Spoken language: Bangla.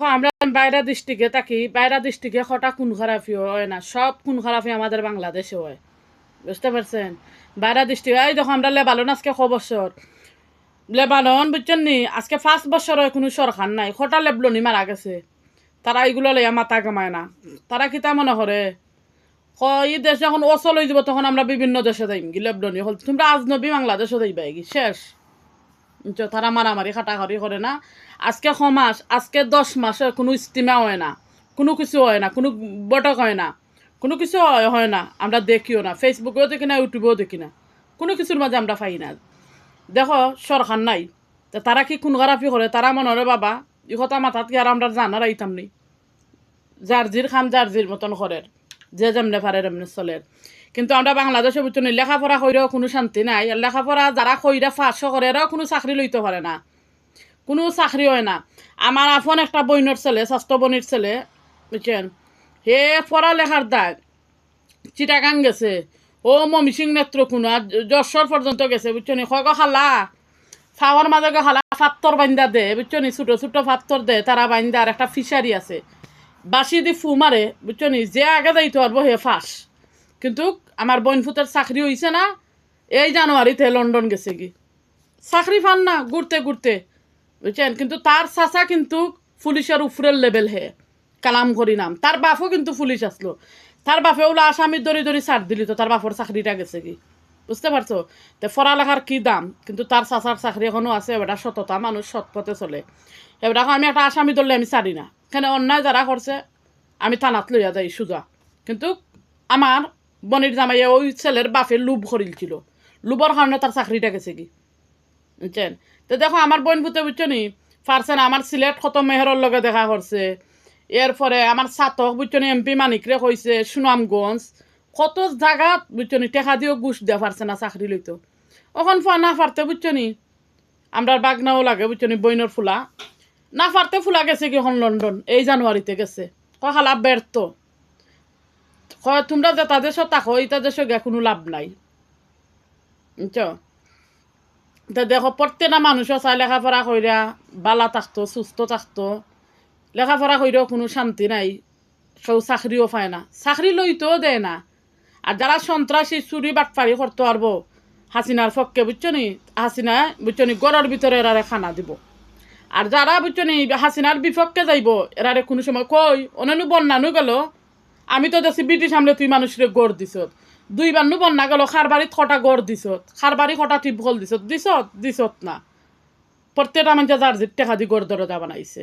আমরা বাইরা ডিস্ট্রিক্টে থাকি বাইরা ডিস্ট্রিক্টে হঠাৎ খুন খারাপি হয় না, সব খুন খারাপি আমাদের বাংলাদেশে হয়। বুঝতে পারছেন? বাইরা ডিস্ট্রিক্ট এই দেখো আমরা লেবানন আজকে ক বছর? লেবানন, বুঝছেন নি? আজকে পাঁচ বছর হয়, কোনো সরকার নাই। হঠাৎ লেবলনি মারা গেছে। তারা এইগুলো লইয়া মাথা কামায় না। তারা কিতা মনে করে? এই দেশ যখন অচল হয়ে যাব, তখন আমরা বিভিন্ন দেশে যাইম। কি লেবলনি হল? তোমরা আজনবী বাংলাদেশে যাইবা শেষ। তারা মারামারি খাটাখাটি করে না। আজকে ছ মাস আজকে দশ মাসে কোনো ইস্তিমা হয় না। কোনো কিছু হয় না, কোনো বটক হয় না। কোনো কিছু হয় না, আমরা দেখিও না। ফেসবুকেও দেখি না ইউটিউবেও দেখি না। কোনো কিছুর মাঝে আমরা পাই না। দেখো, সরকার নাই। তা তারা কি খারাপি করে? তারা মনে হয় বাবা, ই কথা মাথাত কি আর আমরা জানার আইতাম নি? যার জির খাম যার জির মতন করে যে যেমনে পারে চলে কিন্তু আমরা বাংলাদেশে নি লেখাপড়া কইরেও কোনো শান্তি নাই। আর লেখাপড়া যারা কইরা ফাঁস করে এরাও কোনো চাকরি লইতে পারে না। কোনো চাকরি হয় না। আমার আপন একটা বইনের ছেলে স্বাস্থ্য বনির ছেলে বুঝছেন হে পড়ালেখার দায় চিটাগাং গেছে। ও মমিসিং নেত্রকোনা যশোর পর্যন্ত গেছে বুঝছ নি কয় খালা ফাওয়ার মাঝে খালা ফাত্তর বাইন্দা দে বুঝছ নি ছোটো ছোটো ফাত্তর দে তারা বাইন্দা, আর একটা ফিশারি আছে। বাসি দি ফু মারে বুঝছ নি যে আগে যাইতে পারব হে ফাঁস। কিন্তু আমার বোন ফুতের চাকরি হইছে না, এই জানুয়ারিতে লন্ডন গেছে কি চাকরি পান না, ঘুরতে ঘুরতে, বুঝছেন? কিন্তু তার চাচা কিন্তু পুলিশের উপরের লেভেল হে কালাম করি নাম। তার বাপও কিন্তু পুলিশ আসলো। তার বাপে ওলা আসামি দড়ি দড়ি ছাড় দিলি তো, তার বাপর চাকরিটা গেছে কি বুঝতে পারছ? তো পড়ালেখার কি দাম? কিন্তু তার চাচার চাকরি এখনও আছে এবার সততা, মানুষ সৎ পথে চলে। এবার আমি একটা আসামি ধরলে আমি ছাড়ি না। এখানে অন্যায় যারা করছে, আমি থানাত লইয়া যাই সোজা। কিন্তু আমার বনির জামাইয়ে ওই ছেলের বাপের লুভ করিল লুবর কারণে তার চাকরিটা গেছে কি? বুঝছেন? তো দেখো, আমার বোন বুঝতে বুঝছ নি? পারছেন আমার সিলেট কত মেহরের লগে দেখা করছে। এরপরে আমার সাতক বুঝছ নি, এমপি মানিকরে কইছে, সুনামগঞ্জ, কত জায়গাত বুঝছ নি, টেকা দিয়েও ঘুষ দেওয়া পারছে না চাকরি লইতো। ওখান ফোয়া না পারতে বুঝছ নি? আমরা বাগনাও লাগে বুঝছ নি বইনের ফুলা। না পারতে ফুলা গেছে কি এখন লন্ডন এই জানুয়ারিতে গেছে। কয় খালা ব্যর্থ। তোমরা যে তাদের সাথে থাকো, এই তাদের সঙ্গে কোনো লাভ নাই। বুঝছ? তা দেখো, প্রত্যেকটা মানুষও চাই লেখাপড়া কইরা বালা থাকতো, সুস্থ থাকতো। লেখাপড়া কইরেও কোনো শান্তি নাই, কেউ চাকরিও পায় না। চাকরি লইতেও দেয় না। আর যারা সন্ত্রাসী, চুরি বাটপারি করতে পারব হাসিনার পক্ষে, বুঝছ নি? হাসিনা, বুঝছ নি? গড়ের ভিতরে এরারে খানা দিব। আর যারা, বুঝছ নি, হাসিনার বিপক্ষে যাইব, এরারে কোনো সময় কই? অনেনু বন্যানু গেল আমি তো দেখছি ব্রিটিশ আমলে তুই মানুষরে গড় দিছত। দুই বান্নু বন্যা গেল খার বাড়িত কটা গড় দিছত। খার বাড়ি কটা টিপ গল দিছত। দিছত দিছত না। প্রত্যেকটা মানুষ যার টেকা দি গড় দরজা বানাইছে।